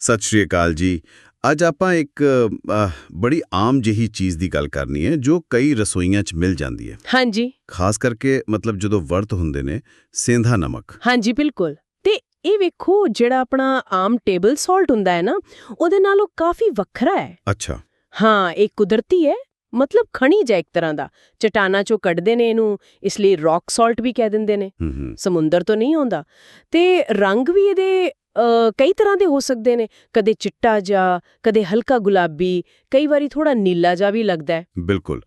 ਸਤਿ ਸ਼੍ਰੀ ਅਕਾਲ ਜੀ। ਅੱਜ ਆਪਾਂ ਇੱਕ ਬੜੀ ਆਮ ਜਿਹੀ ਚੀਜ਼ ਦੀ ਗੱਲ ਕਰਨੀ ਹੈ ਜੋ ਕਈ ਰਸੋਈਆਂ 'ਚ ਮਿਲ ਜਾਂਦੀ ਹੈ। ਹਾਂਜੀ। ਖਾਸ ਕਰਕੇ ਮਤਲਬ ਜਦੋਂ ਵਰਤ ਹੁੰਦੇ ਨੇ ਸੇਂਧਾ ਨਮਕ। ਹਾਂਜੀ ਬਿਲਕੁਲ। ਤੇ ਇਹ ਵੇਖੋ ਜਿਹੜਾ ਆਪਣਾ ਆਮ ਟੇਬਲ ਸਾਲਟ ਹੁੰਦਾ ਹੈ ਨਾ ਉਹਦੇ ਨਾਲੋਂ ਕਾਫੀ ਵੱਖਰਾ ਹੈ। ਅੱਛਾ। ਹਾਂ ਇਹ ਕੁਦਰਤੀ ਹੈ ਮਤਲਬ ਖਣਿਜ ਹੈ ਇੱਕ ਤਰ੍ਹਾਂ ਦਾ। ਚਟਾਨਾ ਚੋਂ ਕੱਢਦੇ ਨੇ ਇਹਨੂੰ ਇਸ ਲਈ ਰੌਕ ਸਾਲਟ ਵੀ ਕਹਿ ਦਿੰਦੇ ਨੇ। ਸਮੁੰਦਰ ਤੋਂ ਨਹੀਂ ਆਉਂਦਾ। ਤੇ ਰੰਗ ਵੀ ਇਹਦੇ ਕਈ ਤਰ੍ਹਾਂ ਦੇ ਹੋ ਸਕਦੇ ਨੇ। ਕਦੇ ਚਿੱਟਾ ਜਾਂ ਕਦੇ ਹਲਕਾ ਗੁਲਾਬੀ ਕਈ ਵਾਰੀ ਥੋੜਾ ਨੀਲਾ ਜਿਹਾ ਵੀ ਲੱਗਦਾ ਹੈ। ਬਿਲਕੁਲ।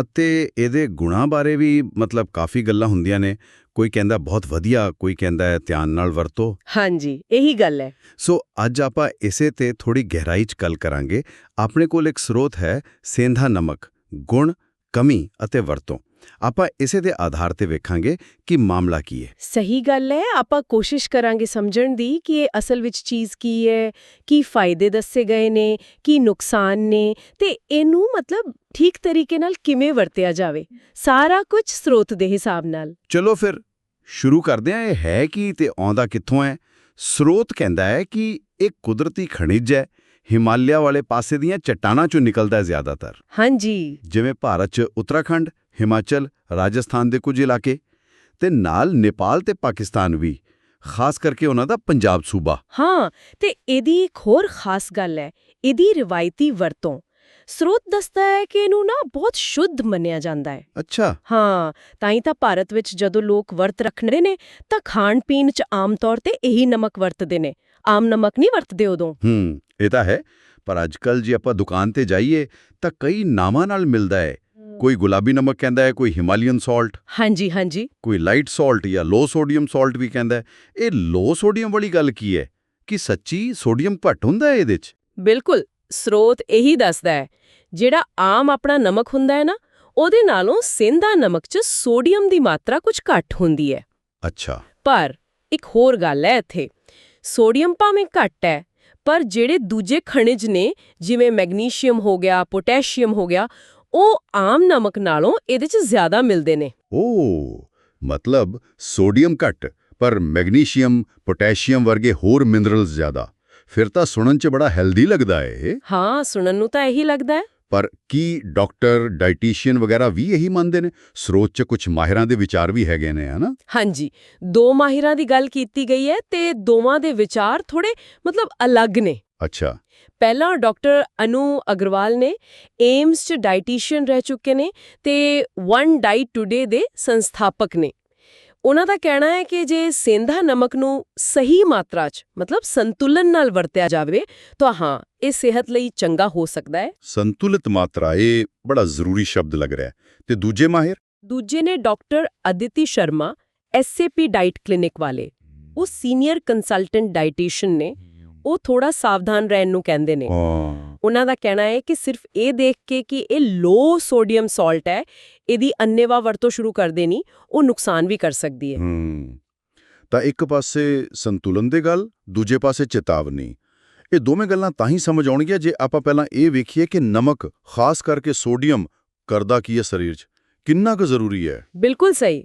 ਅਤੇ ਇਹਦੇ ਗੁਣਾਂ ਬਾਰੇ ਵੀ ਮਤਲਬ ਕਾਫੀ ਗੱਲਾਂ ਹੁੰਦੀਆਂ ਨੇ। ਕੋਈ ਕਹਿੰਦਾ ਬਹੁਤ ਵਧੀਆ ਕੋਈ ਕਹਿੰਦਾ ਹੈ ਧਿਆਨ ਨਾਲ ਵਰਤੋ। ਹਾਂਜੀ ਇਹੀ ਗੱਲ ਹੈ। ਸੋ ਅੱਜ ਆਪਾਂ ਇਸੇ ਤੇ ਥੋੜੀ ਗਹਿਰਾਈ 'ਚ ਗੱਲ ਕਰਾਂਗੇ। ਆਪਣੇ ਕੋਲ ਇੱਕ ਸਰੋਤ ਹੈ ਸੇਂਧਾ ਨਮਕ ਗੁਣ ਕਮੀ ਅਤੇ ਵਰਤੋਂ। ਆਪਾਂ ਇਸੇ ਦੇ ਆਧਾਰ ਤੇ ਵੇਖਾਂਗੇ ਕਿ ਮਾਮਲਾ ਕੀ ਹੈ। ਸਹੀ ਗੱਲ ਹੈ ਆਪਾਂ ਕੋਸ਼ਿਸ਼ ਕਰਾਂਗੇ ਸਮਝਣ ਦੀ ਕਿ ਇਹ ਅਸਲ ਵਿੱਚ ਚੀਜ਼ ਕੀ ਹੈ ਕੀ ਫਾਇਦੇ ਦੱਸੇ ਗਏ ਨੇ ਕੀ ਨੁਕਸਾਨ ਨੇ ਤੇ ਇਹਨੂੰ ਮਤਲਬ ਠੀਕ ਤਰੀਕੇ ਨਾਲ ਕਿਵੇਂ ਵਰਤਿਆ ਜਾਵੇ ਸਾਰਾ ਕੁਝ ਸਰੋਤ ਦੇ ਹਿਸਾਬ ਨਾਲ। ਚਲੋ ਫਿਰ ਸ਼ੁਰੂ ਕਰਦੇ ਹਾਂ ਇਹ ਹੈ ਕੀ ਤੇ ਆਉਂਦਾ ਕਿੱਥੋਂ ਹੈ? ਸਰੋਤ ਕਹਿੰਦਾ ਹੈ ਕਿ ਇਹ ਕੁਦਰਤੀ ਖਣਿਜ ਹੈ ਹਿਮਾਲਿਆ ਵਾਲੇ ਪਾਸੇ ਦੀਆਂ ਚਟਾਨਾਂ ਚੋਂ ਨਿਕਲਦਾ ਹੈ ਜ਼ਿਆਦਾਤਰ। ਹਾਂਜੀ। ਜਿਵੇਂ ਭਾਰਤ 'ਚ ਉੱਤਰਾਖੰਡ ਹਿਮਾਚਲ ਰਾਜਸਥਾਨ ਦੇ ਕੁਝ ਇਲਾਕੇ ਤੇ ਨਾਲ ਨੇਪਾਲ ਤੇ ਪਾਕਿਸਤਾਨ ਵੀ ਖਾਸ ਕਰਕੇ ਉਹਨਾਂ ਦਾ ਪੰਜਾਬ ਸੂਬਾ। ਹਾਂ ਤੇ ਇਹਦੀ ਇੱਕ ਹੋਰ ਖਾਸ ਗੱਲ ਹੈ ਇਹਦੀ ਰਿਵਾਇਤੀ ਵਰਤੋਂ। ਸਰੋਤ ਦੱਸਦਾ ਹੈ ਕਿ ਇਹਨੂੰ ਨਾ ਬਹੁਤ ਸ਼ੁੱਧ ਮੰਨਿਆ ਜਾਂਦਾ ਹੈ। ਅੱਛਾ। ਹਾਂ ਤਾਂ ਹੀ ਤਾਂ ਭਾਰਤ ਵਿੱਚ ਜਦੋਂ ਲੋਕ ਵਰਤ ਰੱਖਣੇ ਨੇ ਤਾਂ ਖਾਣ ਪੀਣ 'ਚ ਆਮ ਤੌਰ ਤੇ ਇਹੀ ਨਮਕ ਵਰਤਦੇ ਨੇ। ਆਮ ਨਮਕ ਨਹੀਂ ਵਰਤਦੇ ਉਦੋਂ। ਹੂੰ ਇਹ ਤਾਂ ਹੈ ਪਰ ਅੱਜਕੱਲ ਜੇ ਆਪਾਂ ਦੁਕਾਨ ਤੇ ਜਾਈਏ ਤਾਂ ਕਈ ਨਾਮਾਂ ਨਾਲ ਮਿਲਦਾ ਹੈ। ਕੋਈ ਗੁਲਾਬੀ ਨਮਕ ਕਹਿੰਦਾ ਹੈ ਕੋਈ ਹਿਮਾਲੀਅਨ ਸਾਲਟ ਹਾਂਜੀ ਹਾਂਜੀ। ਕੋਈ ਲਾਈਟ ਸਾਲਟ ਜਾਂ ਲੋ ਸੋਡੀਅਮ ਸਾਲਟ ਵੀ ਕਹਿੰਦਾ ਇਹ ਲੋ ਸੋਡੀਅਮ ਵਾਲੀ ਗੱਲ ਕੀ ਹੈ? ਕਿ ਸੱਚੀ ਸੋਡੀਅਮ ਘੱਟ ਹੁੰਦਾ ਹੈ ਇਹਦੇ 'ਚ? ਬਿਲਕੁਲ ਸਰੋਤ ਇਹੀ ਦੱਸਦਾ ਹੈ ਜਿਹੜਾ ਆਮ ਆਪਣਾ ਨਮਕ ਹੁੰਦਾ ਹੈ ਨਾ ਉਹਦੇ ਨਾਲੋਂ ਸੇਂਦਾ ਨਮਕ 'ਚ ਸੋਡੀਅਮ ਦੀ ਮਾਤਰਾ ਕੁਝ ਘੱਟ ਹੁੰਦੀ ਹੈ। ਅੱਛਾ। ਪਰ ਇੱਕ ਹੋਰ ਗੱਲ ਹੈ ਇੱਥੇ ਸੋਡੀਅਮ ਭਾਵੇਂ ਘੱਟ ਹੈ ਪਰ ਜਿਹੜੇ ਦੂਜੇ ਖਣਿਜ ਨੇ ਜਿਵੇਂ ਮੈਗਨੀਸ਼ੀਅਮ ਹੋ ਗਿਆ ਪੋਟਾਸ਼ੀਅਮ ਹੋ ਗਿਆ ਉਹ ਆਮ ਨਮਕ ਨਾਲੋਂ ਇਹਦੇ 'ਚ ਜ਼ਿਆਦਾ ਮਿਲਦੇ ਨੇ। ਓ ਮਤਲਬ ਸੋਡੀਅਮ ਘੱਟ ਪਰ ਮੈਗਨੀਸ਼ੀਅਮ ਪੋਟਾਸ਼ੀਅਮ ਵਰਗੇ ਹੋਰ ਮਿਨਰਲਸ ਜ਼ਿਆਦਾ। ਫਿਰ ਤਾਂ ਸੁਣਨ 'ਚ ਬੜਾ ਹੈਲਦੀ ਲੱਗਦਾ ਇਹ। ਹਾਂ ਸੁਣਨ ਨੂੰ ਤਾਂ ਇਹੀ ਲੱਗਦਾ ਹੈ ਪਰ ਕੀ ਡਾਕਟਰ ਡਾਈਟੀਸ਼ੀਅਨ ਵਗੈਰਾ ਵੀ ਇਹੀ ਮੰਨਦੇ ਨੇ? ਸਰੋਤ 'ਚ ਕੁਝ ਮਾਹਿਰਾਂ ਦੇ ਵਿਚਾਰ ਵੀ ਹੈਗੇ ਨੇ ਹਨਾ? ਹਾਂਜੀ ਦੋ ਮਾਹਿਰਾਂ ਦੀ ਗੱਲ ਕੀਤੀ ਗਈ ਹੈ ਤੇ ਦੋਵਾਂ ਦੇ ਵਿਚਾਰ ਥੋੜੇ ਮਤਲਬ ਅਲੱਗ ਨੇ। ਅੱਛਾ। ਪਹਿਲਾਂ ਡਾਕਟਰ ਅਨੂ ਅਗਰਵਾਲ ਨੇ ਏਮਸ 'ਚ ਡਾਈਟੀਸ਼ੀਅਨ ਰਹਿ ਚੁੱਕੇ ਨੇ ਤੇ ਵਨ ਡਾਈਟ ਟੁਡੇ ਦੇ ਸੰਸਥਾਪਕ ਨੇ। ਉਹਨਾਂ ਦਾ ਕਹਿਣਾ ਹੈ ਕਿ ਜੇ ਸੇਂਧਾ ਨਮਕ ਨੂੰ ਸਹੀ ਮਾਤਰਾ 'ਚ ਮਤਲਬ ਸੰਤੁਲਨ ਨਾਲ ਵਰਤਿਆ ਜਾਵੇ ਤਾਂ ਹਾਂ ਇਹ ਸਿਹਤ ਲਈ ਚੰਗਾ ਹੋ ਸਕਦਾ ਹੈ। ਸੰਤੁਲਿਤ ਮਾਤਰਾ ਇਹ ਬੜਾ ਜ਼ਰੂਰੀ ਸ਼ਬਦ ਲੱਗ ਰਿਹਾ ਤੇ ਦੂਜੇ ਮਾਹਿਰ? ਦੂਜੇ ਨੇ doctor Aditi Sharma SAP diet clinic ਵਾਲੇ। ਉਹ ਸੀਨੀਅਰ ਕੰਸਲਟੈਂਟ ਡਾਈਟੀਸ਼ੀਅਨ ਨੇ। ਉਹ ਥੋੜਾ ਸਾਵਧਾਨ ਰਹਿਣ ਨੂੰ ਕਹਿੰਦੇ ਨੇ। ਉਹਨਾਂ ਦਾ ਕਹਿਣਾ ਹੈ ਕਿ ਸਿਰਫ ਇਹ ਦੇਖ ਕੇ ਕਿ ਇਹ ਲੋ ਸੋਡੀਅਮ ਸਾਲਟ ਹੈ ਇਹਦੀ ਅੰਨੇਵਾ ਵਰਤੋਂ ਸ਼ੁਰੂ ਕਰ ਦੇਣੀ ਉਹ ਨੁਕਸਾਨ ਵੀ ਕਰ ਸਕਦੀ ਹੂੰ। ਤਾਂ ਇੱਕ ਪਾਸੇ ਸੰਤੁਲਨ ਦੀ ਗੱਲ ਦੂਜੇ ਪਾਸੇ ਚੇਤਾਵਨੀ। ਇਹ ਦੋਵੇਂ ਗੱਲਾਂ ਤਾਂ ਹੀ ਸਮਝ ਆਉਣਗੀਆਂ ਜੇ ਆਪਾਂ ਪਹਿਲਾਂ ਇਹ ਵੇਖੀਏ ਕਿ ਨਮਕ ਖਾਸ ਕਰਕੇ ਸੋਡੀਅਮ ਕਰਦਾ ਕੀ ਹੈ ਸਰੀਰ 'ਚ? ਕਿੰਨਾ ਕੁ ਜ਼ਰੂਰੀ ਹੈ? ਬਿਲਕੁਲ ਸਹੀ।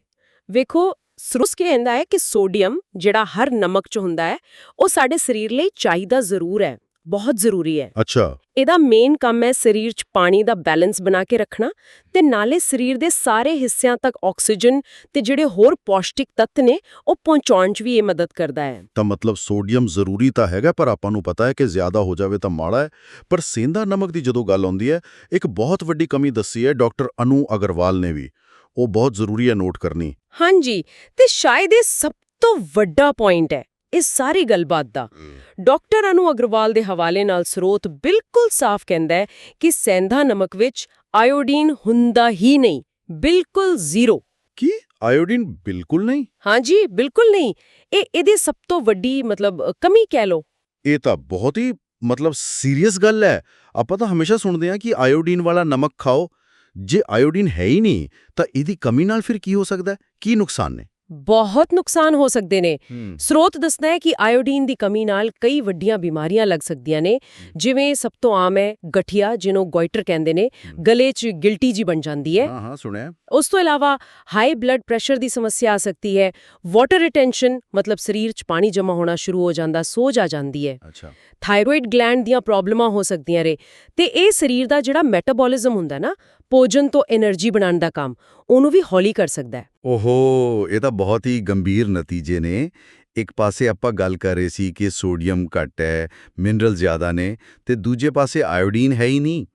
ਵੇਖੋ ਸਰੂਸ ਕਹਿੰਦਾ ਹੈ ਕਿ ਸੋਡੀਅਮ ਜਿਹੜਾ ਹਰ ਨਮਕ 'ਚ ਹੁੰਦਾ ਹੈ ਉਹ ਸਾਡੇ ਸਰੀਰ ਲਈ ਚਾਹੀਦਾ ਜ਼ਰੂਰ ਹੈ ਬਹੁਤ ਜ਼ਰੂਰੀ ਹੈ। ਅੱਛਾ। ਇਹਦਾ ਮੇਨ ਕੰਮ ਹੈ ਸਰੀਰ 'ਚ ਪਾਣੀ ਦਾ ਬੈਲੈਂਸ ਬਣਾ ਕੇ ਰੱਖਣਾ ਤੇ ਨਾਲੇ ਸਰੀਰ ਦੇ ਸਾਰੇ ਹਿੱਸਿਆਂ ਤੱਕ ਆਕਸੀਜਨ ਤੇ ਜਿਹੜੇ ਹੋਰ ਪੌਸ਼ਟਿਕ ਤੱਤ ਨੇ ਉਹ ਪਹੁੰਚਾਉਣ 'ਚ ਵੀ ਇਹ ਮਦਦ ਕਰਦਾ ਹੈ। ਤਾਂ ਮਤਲਬ ਸੋਡੀਅਮ ਜ਼ਰੂਰੀ ਤਾਂ ਹੈਗਾ ਪਰ ਆਪਾਂ ਨੂੰ ਪਤਾ ਹੈ ਕਿ ਜ਼ਿਆਦਾ ਹੋ ਜਾਵੇ ਤਾਂ ਮਾੜਾ ਹੈ। ਪਰ ਸੇਂਦਾ ਨਮਕ ਦੀ ਜਦੋਂ ਗੱਲ ਆਉਂਦੀ ਹੈ ਇੱਕ ਬਹੁਤ ਵੱਡੀ ਕਮੀ ਦੱਸੀ ਹੈ ਡਾਕਟਰ ਅਨੂ ਅਗਰਵਾਲ ਨੇ ਵੀ। ਉਹ ਬਹੁਤ ਜ਼ਰੂਰੀ ਹੈ ਨੋਟ ਕਰਨੀ। ਹਾਂਜੀ ਤੇ ਸ਼ਾਇਦ ਇਹ ਸਭ ਤੋਂ ਵੱਡਾ ਪੁਆਇੰਟ ਹੈ ਇਸ ਸਾਰੀ ਗੱਲਬਾਤ ਦਾ। ਡਾਕਟਰ ਅਨੂ ਅਗਰਵਾਲ ਦੇ ਹਵਾਲੇ ਨਾਲ ਸਰੋਤ ਬਿਲਕੁਲ ਸਾਫ਼ ਕਹਿੰਦਾ ਹੈ ਕਿ ਸੈਂਧਾ ਨਮਕ ਵਿੱਚ ਆਇਓਡੀਨ ਹੁੰਦਾ ਹੀ ਨਹੀਂ ਬਿਲਕੁਲ ਜ਼ੀਰੋ। ਕੀ? ਆਇਓਡੀਨ ਬਿਲਕੁਲ ਨਹੀਂ? ਹਾਂਜੀ ਬਿਲਕੁਲ ਨਹੀਂ। ਇਹ ਇਹਦੀ ਸਭ ਤੋਂ ਵੱਡੀ ਮਤਲਬ ਕਮੀ ਕਹਿ ਲਓ। ਇਹ ਤਾਂ ਬਹੁਤ ਹੀ ਮਤਲਬ ਸੀਰੀਅਸ ਗੱਲ ਹੈ। ਆਪਾਂ ਤਾਂ ਹਮੇਸ਼ਾ ਸੁਣਦੇ ਹਾਂ ਕਿ ਆਇਓਡੀਨ ਵਾਲਾ ਨਮਕ ਖਾਓ ਜੇ ਆਇਓਡੀਨ ਹੈ ਹੀ ਨਹੀਂ ਤਾਂ ਇਹਦੀ ਕਮੀ ਨਾਲ ਫਿਰ ਕੀ ਹੋ ਸਕਦਾ ਕੀ ਨੁਕਸਾਨ ਨੇ? ਬਹੁਤ ਨੁਕਸਾਨ ਹੋ ਸਕਦੇ ਨੇ। ਸਰੋਤ ਦੱਸਦਾ ਹੈ ਕਿ ਆਇਓਡੀਨ ਦੀ ਕਮੀ ਨਾਲ ਕਈ ਵੱਡੀਆਂ ਬਿਮਾਰੀਆਂ ਲੱਗ ਸਕਦੀਆਂ ਨੇ। ਜਿਵੇਂ ਸਭ ਤੋਂ ਆਮ ਹੈ ਗਠੀਆ ਜਿਹਨੂੰ ਗੋਇਟਰ ਕਹਿੰਦੇ ਨੇ। ਗਲੇ 'ਚ ਗਿਲਟੀ ਜੀ ਬਣ ਜਾਂਦੀ ਹੈ। ਹਾਂ ਹਾਂ ਸੁਣਿਆ। ਉਸ ਤੋਂ ਇਲਾਵਾ ਹਾਈ ਬਲੱਡ ਪ੍ਰੈਸ਼ਰ ਦੀ ਸਮੱਸਿਆ ਆ ਸਕਦੀ ਹੈ। ਵਾਟਰ ਰਿਟੈਂਸ਼ਨ ਮਤਲਬ ਸਰੀਰ 'ਚ ਪਾਣੀ ਜਮ੍ਹਾਂ ਹੋਣਾ ਸ਼ੁਰੂ ਹੋ ਜਾਂਦਾ ਸੋਜ ਆ ਜਾਂਦੀ ਹੈ। ਅੱਛਾ। ਥਾਇਰੋਇਡ ਗਲੈਂਡ ਦੀਆਂ ਪ੍ਰੋਬਲਮਾਂ ਹੋ ਸਕਦੀਆਂ ਨੇ। ਤੇ ਇਹ ਸਰੀਰ ਦਾ ਜਿਹੜਾ ਮੈਟਾਬੋਲਿਜ਼ਮ ਹੁੰਦਾ ਨਾ ਭੋਜਨ ਤੋਂ એનર્ਜੀ ਬਣਾਉਣ ਦਾ ਕੰਮ ਉਹਨੂੰ ਵੀ ਹੌਲੀ ਕਰ ਸਕਦਾ ਹੈ। ਓਹੋ ਇਹ ਤਾਂ ਬਹੁਤ ਹੀ ਗੰਭੀਰ ਨਤੀਜੇ ਨੇ। ਇੱਕ ਪਾਸੇ ਆਪਾਂ ਗੱਲ ਕਰ ਰਹੇ ਸੀ ਕਿ ਸੋਡੀਅਮ ਘੱਟ ਹੈ ਮਿਨਰਲ ਜ਼ਿਆਦਾ ਨੇ ਤੇ ਦੂਜੇ ਪਾਸੇ ਆਇਓਡੀਨ ਹੈ ਹੀ ਨਹੀਂ।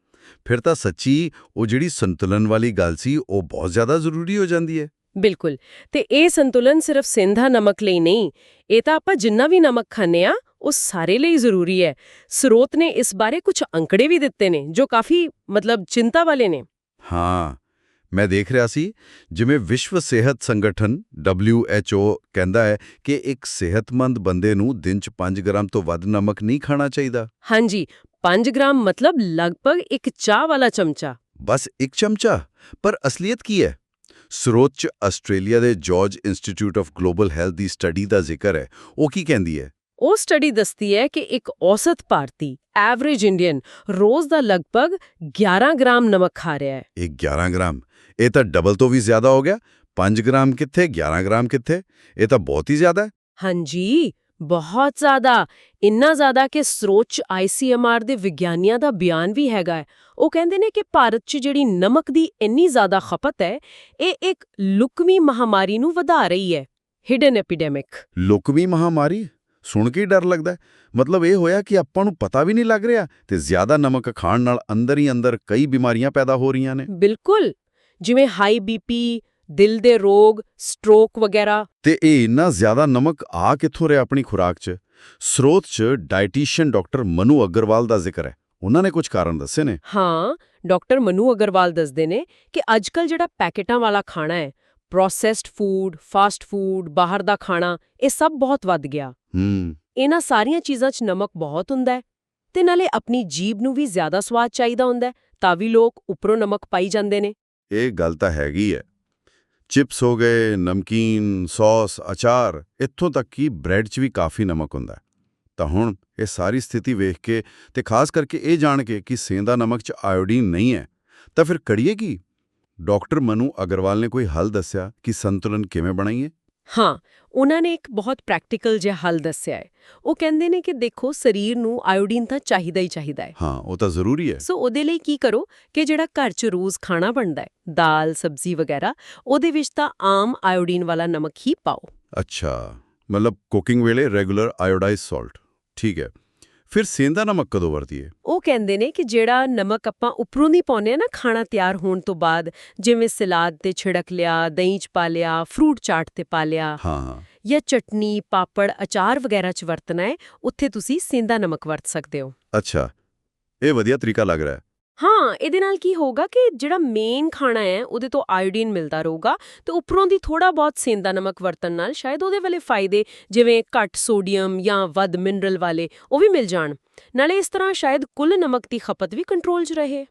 ਫਿਰ ਤਾਂ ਸੱਚੀ ਉਹ ਜਿਹੜੀ ਸੰਤੁਲਨ ਵਾਲੀ ਗੱਲ ਸੀ ਉਹ ਬਹੁਤ ਜ਼ਿਆਦਾ ਜ਼ਰੂਰੀ ਹੋ ਜਾਂਦੀ ਹੈ। ਬਿਲਕੁਲ ਤੇ ਇਹ ਸੰਤੁਲਨ ਸਿਰਫ ਸਿੰਧਾ ਨਮਕ ਲਈ ਨਹੀਂ। ਇਹ ਤਾਂ ਆਪਾਂ ਜਿੰਨਾ ਵੀ ਨਮਕ ਖਾਂਦੇ ਆ ਉਹ ਸਾਰੇ ਲਈ ਜ਼ਰੂਰੀ ਹੈ। ਸਰੋਤ ਨੇ ਇਸ ਬਾਰੇ ਕੁਝ ਅੰਕੜੇ ਵੀ ਦਿੱਤੇ ਨੇ ਜੋ ਕਾਫੀ ਮਤਲਬ ਚਿੰਤਾ ਵਾਲੇ ਨੇ। ਹਾਂ ਮੈਂ ਦੇਖ ਰਿਹਾ ਸੀ ਜਿਵੇਂ ਵਿਸ਼ਵ ਸਿਹਤ ਸੰਗਠਨ WHO ਕਹਿੰਦਾ ਹੈ ਕਿ ਇੱਕ ਸਿਹਤਮੰਦ ਬੰਦੇ ਨੂੰ ਦਿਨ 'ਚ 5 ਗ੍ਰਾਮ ਤੋਂ ਵੱਧ ਨਮਕ ਨਹੀਂ ਖਾਣਾ ਚਾਹੀਦਾ। ਹਾਂਜੀ 5 ਗ੍ਰਾਮ ਮਤਲਬ ਲਗਭਗ ਇੱਕ ਚਾਹ ਵਾਲਾ ਚਮਚਾ। ਬਸ ਇੱਕ ਚਮਚਾ? ਪਰ ਅਸਲੀਅਤ ਕੀ ਹੈ? ਸਰੋਤ 'ਚ ਆਸਟ੍ਰੇਲੀਆ ਦੇ George institute of global health the study ਦਾ ਜ਼ਿਕਰ ਹੈ ਉਹ ਕੀ ਕਹਿੰਦੀ ਹੈ? ਉਹ ਸਟੱਡੀ ਦੱਸਦੀ ਹੈ ਕਿ ਇੱਕ ਔਸਤ ਭਾਰਤੀ ਐਵਰੇਜ ਇੰਡੀਅਨ ਰੋਜ਼ ਦਾ ਲਗਭਗ 11 ਗ੍ਰਾਮ ਨਮਕ ਖਾ ਰਿਹਾ ਹੈ। ਇਹ 11 ਗ੍ਰਾਮ? ਇਹ ਤਾਂ ਡਬਲ ਤੋਂ ਵੀ ਜ਼ਿਆਦਾ ਹੋ ਗਿਆ। 5 ਗ੍ਰਾਮ ਕਿੱਥੇ? 11 ਗ੍ਰਾਮ ਕਿੱਥੇ? ਇਹ ਤਾਂ ਬਹੁਤ ਹੀ ਜ਼ਿਆਦਾ ਹੈ। ਹਾਂਜੀ ਬਹੁਤ ਜ਼ਿਆਦਾ। ਇੰਨਾ ਜ਼ਿਆਦਾ ਕਿ ਸਰੋਤ 'ਚ ਆਈਸੀਐਮਆਰ ਦੇ ਵਿਗਿਆਨੀਆਂ ਦਾ ਬਿਆਨ ਵੀ ਹੈਗਾ ਹੈ। ਉਹ ਕਹਿੰਦੇ ਨੇ ਕਿ ਭਾਰਤ 'ਚ ਜਿਹੜੀ ਨਮਕ ਦੀ ਇੰਨੀ ਜ਼ਿਆਦਾ ਖਪਤ ਹੈ ਇਹ ਇੱਕ ਲੁਕਵੀਂ ਮਹਾਮਾਰੀ ਨੂੰ ਵਧਾ ਰਹੀ ਹੈ। ਹਿਡਨ ਐਪੀਡੈਮਿਕ ਲੁਕਵੀਂ ਮਹਾਮਾਰੀ? ਸੁਣ ਕੇ ਹੀ ਡਰ ਲੱਗਦਾ ਮਤਲਬ ਇਹ ਹੋਇਆ ਕਿ ਆਪਾਂ ਨੂੰ ਪਤਾ ਵੀ ਨਹੀਂ ਲੱਗ ਰਿਹਾ ਤੇ ਜ਼ਿਆਦਾ ਨਮਕ ਖਾਣ ਨਾਲ ਅੰਦਰ ਹੀ ਅੰਦਰ ਕਈ ਬਿਮਾਰੀਆਂ ਪੈਦਾ ਹੋ ਰਹੀਆਂ ਨੇ। ਬਿਲਕੁਲ। ਜਿਵੇਂ ਹਾਈ ਬੀਪੀ ਦਿਲ ਦੇ ਰੋਗ ਸਟ੍ਰੋਕ ਵਗੈਰਾ। ਤੇ ਇਹ ਇੰਨਾ ਜ਼ਿਆਦਾ ਨਮਕ ਆ ਕਿੱਥੋਂ ਰਿਹਾ ਆਪਣੀ ਖੁਰਾਕ 'ਚ? ਸਰੋਤ 'ਚ ਡਾਈਟੀਸ਼ੀਅਨ ਡਾਕਟਰ ਮਨੂ ਅਗਰਵਾਲ ਦਾ ਜ਼ਿਕਰ ਹੈ। ਉਹਨਾਂ ਨੇ ਕੁਝ ਕਾਰਨ ਦੱਸੇ ਨੇ। ਹਾਂ ਡਾਕਟਰ ਮਨੂ ਅਗਰਵਾਲ ਦੱਸਦੇ ਨੇ ਕਿ ਅੱਜਕੱਲ ਜਿਹੜਾ ਪੈਕੇਟਾਂ ਵਾਲਾ ਖਾਣਾ ਹੈ ਪ੍ਰੋਸੈਸਡ ਫੂਡ ਫਾਸਟ ਫੂਡ ਬਾਹਰ ਦਾ ਖਾਣਾ ਇਹ ਸਭ ਬਹੁਤ ਵੱਧ ਗਿਆ। ਹੂੰ। ਇਹਨਾਂ ਸਾਰੀਆਂ ਚੀਜ਼ਾਂ 'ਚ ਨਮਕ ਬਹੁਤ ਹੁੰਦਾ ਹੈ ਤੇ ਨਾਲੇ ਆਪਣੀ ਜੀਭ ਨੂੰ ਵੀ ਜ਼ਿਆਦਾ ਸਵਾਦ ਚਾਹੀਦਾ ਹੁੰਦਾ ਤਾਂ ਵੀ ਲੋਕ ਉੱਪਰੋਂ ਨਮਕ ਪਾਈ ਜਾਂਦੇ ਨੇ। ਇਹ ਗੱਲ ਤਾਂ ਹੈਗੀ ਹੈ। ਚਿਪਸ ਹੋ ਗਏ ਨਮਕੀਨ ਸੌਸ ਅਚਾਰ ਇੱਥੋਂ ਤੱਕ ਕਿ ਬ੍ਰੈਡ 'ਚ ਵੀ ਕਾਫੀ ਨਮਕ ਹੁੰਦਾ ਤਾਂ ਹੁਣ ਇਹ ਸਾਰੀ ਸਥਿਤੀ ਵੇਖ ਕੇ ਤੇ ਖਾਸ ਕਰਕੇ ਇਹ ਜਾਣ ਕੇ ਕਿ ਸੇਂਦਾ ਨਮਕ 'ਚ ਆਇਓਡੀਨ ਨਹੀਂ ਹੈ ਤਾਂ ਫਿਰ ਕਰੀਏ ਕੀ? ਡਾਕਟਰ ਮਨੂ ਅਗਰਵਾਲ ਨੇ ਕੋਈ ਹੱਲ ਦੱਸਿਆ ਕਿ ਸੰਤੁਲਨ ਕਿਵੇਂ ਬਣਾਈਏ? ਹਾਂ ਉਹਨਾਂ ਨੇ ਇੱਕ ਬਹੁਤ ਪ੍ਰੈਕਟੀਕਲ ਜਿਹਾ ਹੱਲ ਦੱਸਿਆ ਹੈ। ਉਹ ਕਹਿੰਦੇ ਨੇ ਕਿ ਦੇਖੋ ਸਰੀਰ ਨੂੰ ਆਇਓਡੀਨ ਤਾਂ ਚਾਹੀਦਾ ਹੀ ਚਾਹੀਦਾ ਹੈ। ਹਾਂ ਉਹ ਤਾਂ ਜ਼ਰੂਰੀ ਹੈ। ਸੋ ਉਹਦੇ ਲਈ ਕੀ ਕਰੋ ਕਿ ਜਿਹੜਾ ਘਰ 'ਚ ਰੋਜ਼ ਖਾਣਾ ਬਣਦਾ ਹੈ ਦਾਲ ਸਬਜ਼ੀ ਵਗੈਰਾ ਉਹਦੇ ਵਿੱਚ ਤਾਂ ਆਮ ਆਇਓਡੀਨ ਵਾਲਾ ਨਮਕ ਹੀ ਪਾਓ। ਅੱਛਾ ਮਤਲਬ ਕੁਕਿੰਗ ਵੇਲੇ ਰੈਗੂਲਰ ਆਇਓਡਾਈਜ਼ ਸਾਲਟ ਠੀਕ ਹੈ। ਫਿਰ ਸੇਂਦਾ ਨਮਕ ਕਦੋਂ ਵਰਤੀਏ? ਉਹ ਕਹਿੰਦੇ ਨੇ ਕਿ ਜਿਹੜਾ ਨਮਕ ਆਪਾਂ ਉੱਪਰੋਂ ਪਾਉਂਦੇ ਆ ਨਾ ਖਾਣਾ ਤਿਆਰ ਹੋਣ ਤੋਂ ਬਾਅਦ ਜਿਵੇਂ ਸਲਾਦ ਤੇ ਛਿੜਕ ਲਿਆ ਦਹੀਂ 'ਚ ਪਾ ਲਿਆ ਫਰੂਟ ਚਾਟ ਤੇ ਪਾ ਲਿਆ ਹਾਂ ਹਾਂ। ਜਾਂ ਚਟਨੀ ਪਾਪੜ ਅਚਾਰ ਵਗੈਰਾ 'ਚ ਵਰਤਣਾ ਹੈ ਉੱਥੇ ਤੁਸੀਂ ਸੇਂਦਾ ਨਮਕ ਵਰਤ ਸਕਦੇ ਹੋ। ਅੱਛਾ ਇਹ ਵਧੀਆ ਤਰੀਕਾ ਲੱਗ ਰਿਹਾ ਹੈ। ਹਾਂ, ਇਹਦੇ ਨਾਲ ਕੀ ਹੋਊਗਾ ਕਿ ਜਿਹੜਾ ਮੇਨ ਖਾਣਾ ਹੈ, ਉਹਦੇ ਤੋਂ ਆਇਓਡੀਨ ਮਿਲਦਾ ਰਹੂਗਾ, ਤੇ ਉੱਪਰੋਂ ਦੀ ਥੋੜਾ ਬਹੁਤ ਸੇਂਦਾ ਨਮਕ ਵਰਤਣ ਨਾਲ ਸ਼ਾਇਦ ਉਹਦੇ ਵਾਲੇ ਫਾਇਦੇ ਜਿਵੇਂ ਘੱਟ ਸੋਡੀਅਮ ਜਾਂ ਵੱਧ ਮਿਨਰਲ ਵਾਲੇ, ਉਹ ਵੀ ਮਿਲ ਜਾਣ। ਨਾਲੇ ਇਸ ਤਰ੍ਹਾਂ ਸ਼ਾਇਦ ਕੁੱਲ ਨਮਕ ਦੀ ਖਪਤ ਵੀ ਕੰਟਰੋਲ 'ਚ ਰਹੇ।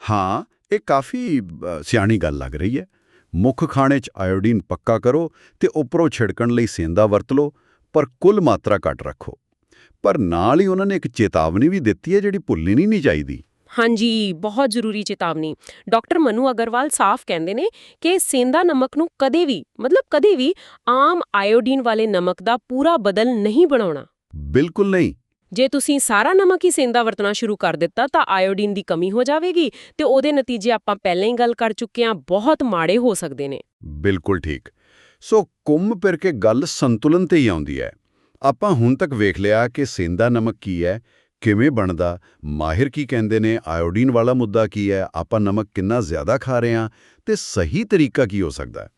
ਹਾਂ, ਇਹ ਕਾਫੀ ਸਿਆਣੀ ਗੱਲ ਲੱਗ ਰਹੀ ਹੈ। ਮੁੱਖ ਖਾਣੇ 'ਚ ਆਇਓਡੀਨ ਪੱਕਾ ਕਰੋ ਤੇ ਉੱਪਰੋਂ ਛਿੜਕਣ ਲਈ ਸੇਂਦਾ ਵਰਤ ਲਓ, ਪਰ ਕੁੱਲ ਮਾਤਰਾ ਘੱਟ ਰੱਖੋ। ਪਰ ਨਾਲ ਹੀ ਉਹਨਾਂ ਨੇ ਇੱਕ ਚੇਤਾਵਨੀ ਵੀ ਦਿੱਤੀ ਹੈ ਜਿਹੜੀ ਭੁੱਲਣੀ ਨਹੀਂ ਚਾਹੀਦੀ। ਹਾਂਜੀ ਬਹੁਤ ਜ਼ਰੂਰੀ ਚੇਤਾਵਨੀ। ਡਾਕਟਰ ਮਨੂ ਅਗਰਵਾਲ ਸਾਫ਼ ਕਹਿੰਦੇ ਨੇ ਕਿ ਸੇਂਦਾ ਨਮਕ ਨੂੰ ਕਦੇ ਵੀ ਮਤਲਬ ਕਦੇ ਵੀ ਆਮ ਆਇਓਡੀਨ ਵਾਲੇ ਨਮਕ ਦਾ ਪੂਰਾ ਬਦਲ ਨਹੀਂ ਬਣਾਉਣਾ। ਬਿਲਕੁਲ ਨਹੀਂ। ਜੇ ਤੁਸੀਂ ਸਾਰਾ ਨਮਕ ਹੀ ਸੇਂਦਾ ਵਰਤਣਾ ਸ਼ੁਰੂ ਕਰ ਦਿੱਤਾ ਤਾਂ ਆਇਓਡੀਨ ਦੀ ਕਮੀ ਹੋ ਜਾਵੇਗੀ ਤੇ ਉਹਦੇ ਨਤੀਜੇ ਆਪਾਂ ਪਹਿਲਾਂ ਹੀ ਗੱਲ ਕਰ ਚੁੱਕੇ ਹਾਂ ਬਹੁਤ ਮਾੜੇ ਹੋ ਸਕਦੇ ਨੇ। ਬਿਲਕੁਲ ਠੀਕ। ਸੋ ਕੁੰਮ ਫਿਰ ਕੇ ਗੱਲ ਸੰਤੁਲਨ ਤੇ ਹੀ ਆਉਂਦੀ ਹੈ। ਆਪਾਂ ਹੁਣ ਤੱਕ ਵੇਖ ਲਿਆ ਕਿ ਸੇਂਦਾ ਨਮਕ ਕੀ ਹੈ ਕਿਵੇਂ ਬਣਦਾ? ਮਾਹਿਰ ਕੀ ਕਹਿੰਦੇ ਨੇ? ਆਇਓਡੀਨ ਵਾਲਾ ਮੁੱਦਾ ਕੀ ਹੈ? ਆਪਾਂ ਨਮਕ ਕਿੰਨਾ ਜ਼ਿਆਦਾ ਖਾ ਰਹੇ ਹਾਂ? ਤੇ ਸਹੀ ਤਰੀਕਾ ਕੀ ਹੋ ਸਕਦਾ ਹੈ?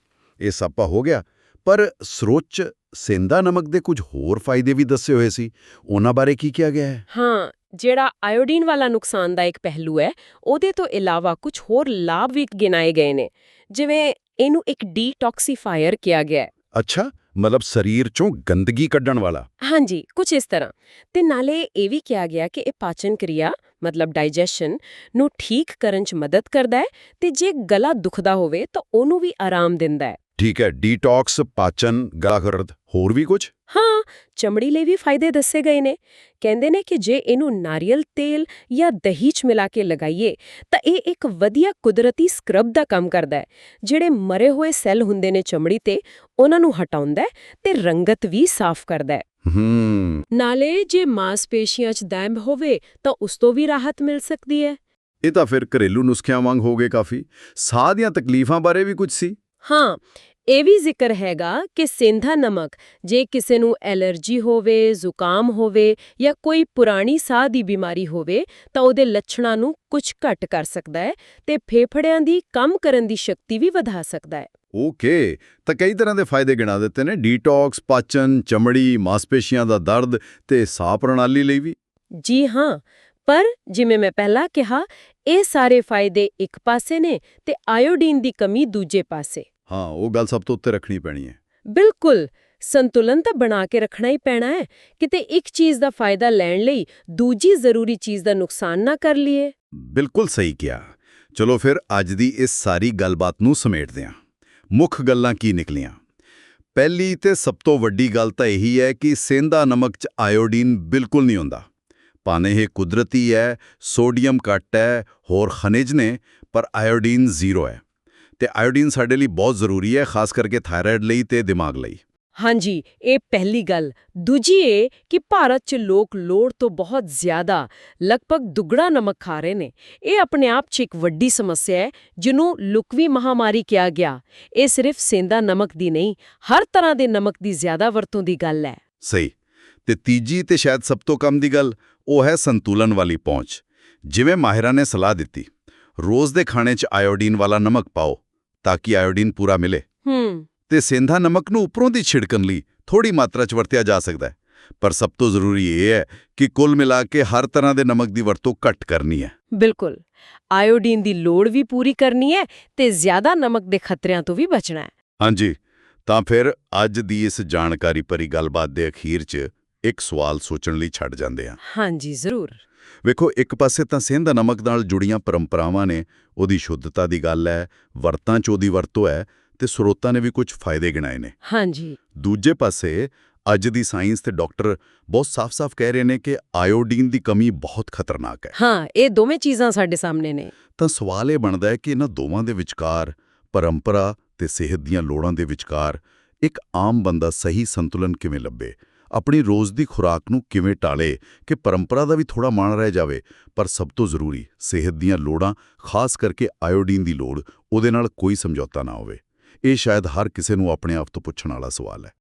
ਇਹ ਸੱਪਾ ਹੋ ਗਿਆ ਪਰ ਸਰੋਤ 'ਚ ਸੇਂਦਾ ਨਮਕ ਦੇ ਕੁਝ ਹੋਰ ਫਾਇਦੇ ਵੀ ਦੱਸੇ ਹੋਏ ਸੀ। ਉਹਨਾਂ ਬਾਰੇ ਕੀ ਕਿਹਾ ਗਿਆ ਹੈ? ਹਾਂ ਜਿਹੜਾ ਆਇਓਡੀਨ ਵਾਲਾ ਨੁਕਸਾਨ ਦਾ ਇੱਕ ਪਹਿਲੂ ਹੈ ਉਹਦੇ ਤੋਂ ਇਲਾਵਾ ਕੁਝ ਹੋਰ ਲਾਭ ਵੀ ਗਿਣਾਏ ਗਏ ਨੇ। ਜਿਵੇਂ ਇਹਨੂੰ ਇੱਕ ਡੀਟੌਕਸੀਫਾਇਰ ਕਿਹਾ ਗਿਆ ਹੈ। ਅੱਛਾ ਮਤਲਬ ਸਰੀਰ 'ਚੋਂ ਗੰਦਗੀ ਕੱਢਣ ਵਾਲਾ। ਹਾਂਜੀ ਕੁਝ ਇਸ ਤਰ੍ਹਾਂ। ਤੇ ਨਾਲੇ ਇਹ ਵੀ ਕਿਹਾ ਗਿਆ ਕਿ ਇਹ ਪਾਚਨ ਕਿਰਿਆ ਮਤਲਬ ਡਾਈਜੈਸ਼ਨ ਨੂੰ ਠੀਕ ਕਰਨ 'ਚ ਮਦਦ ਕਰਦਾ ਹੈ ਤੇ ਜੇ ਗਲਾ ਦੁਖਦਾ ਹੋਵੇ ਤਾਂ ਉਹਨੂੰ ਵੀ ਆਰਾਮ ਦਿੰਦਾ ਹੈ। ਠੀਕ ਹੈ ਡੀਟੌਕਸ ਪਾਚਨ ਗਲਾਖਰਦ ਹੋਰ ਵੀ ਕੁਝ ਹਾਂ ਚਮੜੀ ਲਈ ਵੀ ਫਾਇਦੇ ਦੱਸੇ ਗਏ ਨੇ ਕਹਿੰਦੇ ਨੇ ਕਿ ਜੇ ਇਹਨੂੰ ਨਾਰੀਅਲ ਤੇਲ ਜਾਂ ਦਹੀਂ 'ਚ ਮਿਲਾ ਕੇ ਲਗਾਈਏ ਤਾਂ ਇਹ ਇੱਕ ਵਧੀਆ ਕੁਦਰਤੀ ਸਕਰਬ ਦਾ ਕੰਮ ਕਰਦਾ ਹੈ ਜਿਹੜੇ ਮਰੇ ਹੋਏ ਸੈੱਲ ਹੁੰਦੇ ਨੇ ਚਮੜੀ ਤੇ ਉਹਨਾਂ ਨੂੰ ਹਟਾਉਂਦਾ ਤੇ ਰੰਗਤ ਵੀ ਸਾਫ਼ ਕਰਦਾ ਹੈ ਹੂੰ ਨਾਲੇ ਜੇ ਮਾਸਪੇਸ਼ੀਆਂ 'ਚ ਦੰਬ ਹੋਵੇ ਤਾਂ ਉਸ ਤੋਂ ਵੀ ਰਾਹਤ ਮਿਲ ਸਕਦੀ ਹੈ ਇਹ ਤਾਂ ਫਿਰ ਘਰੇਲੂ ਨੁਸਖਿਆਂ ਵਾਂਗ ਹੋ ਗਏ ਕਾਫੀ ਸਾਹ ਦੀਆਂ ਤਕਲੀਫਾਂ ਬਾਰੇ ਵੀ ਕੁਝ ਸੀ ਹਾਂ ਇਹ ਵੀ ਜ਼ਿਕਰ ਹੈਗਾ ਕਿ ਸੇਂਧਾ ਨਮਕ ਜੇ ਕਿਸੇ ਨੂੰ ਐਲਰਜੀ ਹੋਵੇ ਜ਼ੁਕਾਮ ਹੋਵੇ ਜਾਂ ਕੋਈ ਪੁਰਾਣੀ ਸਾਹ ਦੀ ਬਿਮਾਰੀ ਹੋਵੇ ਤਾਂ ਉਹਦੇ ਲੱਛਣਾਂ ਨੂੰ ਕੁਝ ਘੱਟ ਕਰ ਸਕਦਾ ਹੈ ਤੇ ਫੇਫੜਿਆਂ ਦੀ ਕੰਮ ਕਰਨ ਦੀ ਸ਼ਕਤੀ ਵੀ ਵਧਾ ਸਕਦਾ ਹੈ। ਓਕੇ ਤਾਂ ਕਈ ਤਰ੍ਹਾਂ ਦੇ ਫਾਇਦੇ ਗਿਣਾ ਦਿੱਤੇ ਨੇ ਡੀਟੌਕਸ ਪਾਚਨ ਚਮੜੀ ਮਾਸਪੇਸ਼ੀਆਂ ਦਾ ਦਰਦ ਤੇ ਸਾਹ ਪ੍ਰਣਾਲੀ ਲਈ ਵੀ। ਜੀ ਹਾਂ ਪਰ ਜਿਵੇਂ ਮੈਂ ਪਹਿਲਾਂ ਕਿਹਾ ਇਹ ਸਾਰੇ ਫਾਇਦੇ ਇੱਕ ਪਾਸੇ ਨੇ ਤੇ ਆਇਓਡੀਨ ਦੀ ਕਮੀ ਦੂਜੇ ਪਾਸੇ। ਹਾਂ ਉਹ ਗੱਲ ਸਭ ਤੋਂ ਉੱਤੇ ਰੱਖਣੀ ਪੈਣੀ ਹੈ। ਬਿਲਕੁਲ! ਸੰਤੁਲਨ ਤਾਂ ਬਣਾ ਕੇ ਰੱਖਣਾ ਹੀ ਪੈਣਾ ਹੈ। ਕਿਤੇ ਇੱਕ ਚੀਜ਼ ਦਾ ਫਾਇਦਾ ਲੈਣ ਲਈ ਦੂਜੀ ਜ਼ਰੂਰੀ ਚੀਜ਼ ਦਾ ਨੁਕਸਾਨ ਨਾ ਕਰ ਲਈਏ। ਬਿਲਕੁਲ ਸਹੀ ਕਿਹਾ। ਚਲੋ ਫਿਰ ਅੱਜ ਦੀ ਇਸ ਸਾਰੀ ਗੱਲਬਾਤ ਨੂੰ ਸਮੇਟਦੇ ਹਾਂ। ਮੁੱਖ ਗੱਲਾਂ ਕੀ ਨਿਕਲੀਆਂ? ਪਹਿਲੀ ਤੇ ਸਭ ਤੋਂ ਵੱਡੀ ਗੱਲ ਤਾਂ ਇਹੀ ਹੈ ਕਿ ਸੇਂਦਾ ਨਮਕ 'ਚ ਆਇਓਡੀਨ ਬਿਲਕੁਲ ਨਹੀਂ ਹੁੰਦਾ। ਭਾਵੇਂ ਇਹ ਕੁਦਰਤੀ ਹੈ ਸੋਡੀਅਮ ਘੱਟ ਹੈ ਹੋਰ ਖਣਿਜ ਨੇ ਪਰ ਆਇਓਡੀਨ ਜ਼ੀਰੋ ਹੈ। ਤੇ ਆਇਓਡੀਨ ਸਾਡੇ ਲਈ ਬਹੁਤ ਜ਼ਰੂਰੀ ਹੈ ਖਾਸ ਕਰਕੇ ਥਾਇਰਾਇਡ ਲਈ ਤੇ ਦਿਮਾਗ ਲਈ। ਹਾਂਜੀ ਇਹ ਪਹਿਲੀ ਗੱਲ। ਦੂਜੀ ਇਹ ਕਿ ਭਾਰਤ 'ਚ ਲੋਕ ਲੋੜ ਤੋਂ ਬਹੁਤ ਜ਼ਿਆਦਾ ਲਗਭਗ ਦੁੱਗਣਾ ਨਮਕ ਖਾ ਰਹੇ ਨੇ। ਇਹ ਆਪਣੇ ਆਪ 'ਚ ਇੱਕ ਵੱਡੀ ਸਮੱਸਿਆ ਹੈ ਜਿਹਨੂੰ ਲੁਕਵੀ ਮਹਾਮਾਰੀ ਕਿਹਾ ਗਿਆ। ਇਹ ਸਿਰਫ ਸੇਂਦਾ ਨਮਕ ਦੀ ਨਹੀਂ ਹਰ ਤਰ੍ਹਾਂ ਦੇ ਨਮਕ ਦੀ ਜ਼ਿਆਦਾ ਵਰਤੋਂ ਦੀ ਗੱਲ ਹੈ। ਸਹੀ। ਤੇ ਤੀਜੀ ਤੇ ਸ਼ਾਇਦ ਸਭ ਤੋਂ ਕਮ ਦੀ ਗੱਲ ਉਹ ਹੈ ਸੰਤੁਲਨ ਵਾਲੀ ਪਹੁੰਚ। ਜਿਵੇਂ ਮਾਹਿਰਾਂ ਨੇ ਸਲਾਹ ਦਿੱਤੀ ਰੋਜ਼ ਦੇ ਖਾਣੇ 'ਚ ਆਇਓਡੀਨ ਵਾਲਾ ਨਮਕ ਪਾਓ। ਤਾਂ ਕਿ ਆਇਓਡੀਨ ਪੂਰਾ ਮਿਲੇ। ਹੂੰ। ਤੇ ਸੇਂਧਾ ਨਮਕ ਨੂੰ ਉੱਪਰੋਂ ਦੀ ਛਿੜਕਣ ਲਈ ਥੋੜੀ ਮਾਤਰਾ 'ਚ ਵਰਤਿਆ ਜਾ ਸਕਦਾ ਹੈ। ਪਰ ਸਭ ਤੋਂ ਜ਼ਰੂਰੀ ਇਹ ਹੈ ਕਿ ਕੁੱਲ ਮਿਲਾ ਕੇ ਹਰ ਤਰ੍ਹਾਂ ਦੇ ਨਮਕ ਦੀ ਵਰਤੋਂ ਘੱਟ ਕਰਨੀ ਹੈ। ਬਿਲਕੁਲ। ਆਇਓਡੀਨ ਦੀ ਲੋੜ ਵੀ ਪੂਰੀ ਕਰਨੀ ਹੈ ਤੇ ਜ਼ਿਆਦਾ ਨਮਕ ਦੇ ਖਤਰਿਆਂ ਤੋਂ ਵੀ ਬਚਣਾ ਹੈ। ਹਾਂਜੀ। ਤਾਂ ਫਿਰ ਅੱਜ ਦੀ ਇਸ ਜਾਣਕਾਰੀ ਭਰੀ ਗੱਲਬਾਤ ਦੇ ਅਖੀਰ 'ਚ ਇੱਕ ਸਵਾਲ ਸੋਚਣ ਲਈ ਛੱਡ ਜਾਂਦੇ ਹਾਂ। ਹਾਂਜੀ ਜ਼ਰੂਰ। ਵੇਖੋ ਇੱਕ ਪਾਸੇ ਤਾਂ ਸੇਂਧਾ ਨਮਕ ਨਾਲ ਜੁੜੀਆਂ ਪਰੰਪਰਾਵਾਂ ਨੇ ਉਹਦੀ ਸ਼ੁੱਧਤਾ ਦੀ ਗੱਲ ਹੈ ਵਰਤਾਂ 'ਚ ਉਹਦੀ ਵਰਤੋਂ ਹੈ ਤੇ ਸਰੋਤਾਂ ਨੇ ਵੀ ਕੁਝ ਫਾਇਦੇ ਗਿਣਾਏ ਨੇ। ਹਾਂਜੀ। ਦੂਜੇ ਪਾਸੇ ਅੱਜ ਦੀ ਸਾਇੰਸ ਤੇ ਡਾਕਟਰ ਬਹੁਤ ਸਾਫ਼-ਸਾਫ਼ ਕਹਿ ਰਹੇ ਨੇ ਕਿ ਆਇਓਡੀਨ ਦੀ ਕਮੀ ਬਹੁਤ ਖਤਰਨਾਕ ਹੈ। ਹਾਂ ਇਹ ਦੋਵੇਂ ਚੀਜ਼ਾਂ ਸਾਡੇ ਸਾਹਮਣੇ ਨੇ। ਤਾਂ ਸਵਾਲ ਇਹ ਬਣਦਾ ਹੈ ਕਿ ਇਹਨਾਂ ਦੋਵਾਂ ਦੇ ਵਿਚਕਾਰ ਪਰੰਪਰਾ ਤੇ ਸਿਹਤ ਦੀਆਂ ਲੋੜਾਂ ਦੇ ਵਿਚਕਾਰ ਇੱਕ ਆਮ ਬੰਦਾ ਸਹੀ ਸੰਤੁਲਨ ਕਿਵੇਂ ਲੱਭੇ? ਆਪਣੀ ਰੋਜ਼ ਦੀ ਖੁਰਾਕ ਨੂੰ ਕਿਵੇਂ ਟਾਲੇ ਕਿ ਪਰੰਪਰਾ ਦਾ ਵੀ ਥੋੜਾ ਮਾਣ ਰਹਿ ਜਾਵੇ, ਪਰ ਸਭ ਤੋਂ ਜ਼ਰੂਰੀ ਸਿਹਤ ਦੀਆਂ ਲੋੜਾਂ, ਖਾਸ ਕਰਕੇ ਆਇਓਡੀਨ ਦੀ ਲੋੜ, ਉਹਦੇ ਨਾਲ ਕੋਈ ਸਮਝੌਤਾ ਨਾ ਹੋਵੇ। ਇਹ ਸ਼ਾਇਦ ਹਰ ਕਿਸੇ ਨੂੰ ਆਪਣੇ ਆਪ ਤੋਂ ਪੁੱਛਣ ਵਾਲਾ ਸਵਾਲ ਹੈ।